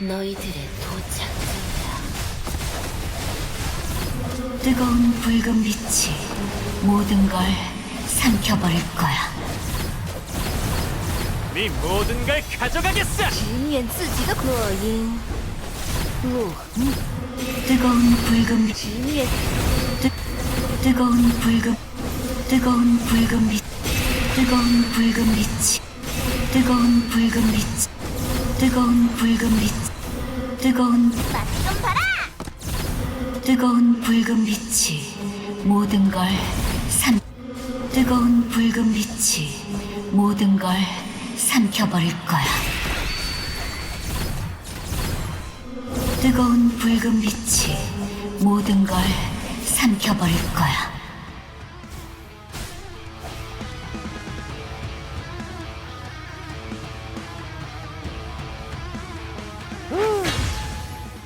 너희들의 도착이다. 뜨거운 붉은 빛이 모든 걸 삼켜버릴 거야. 네 모든 걸 가져가겠어. 지엔 쓰지가 거인. 뭐? 뜨거운 붉은 빛. 지엔 뜨거운 붉은 뜨거운 붉은 빛. 뜨거운 붉은 빛이 뜨거운 붉은 빛. 뜨거운 붉은 빛, 뜨거운 맛좀 봐라. 뜨거운 붉은 빛이 모든 걸 삼, 뜨거운 붉은 빛이 모든 걸 삼켜버릴 거야. 뜨거운 붉은 빛이 모든 걸 삼켜버릴 거야.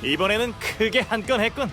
이번에는 크게 한 건 했군.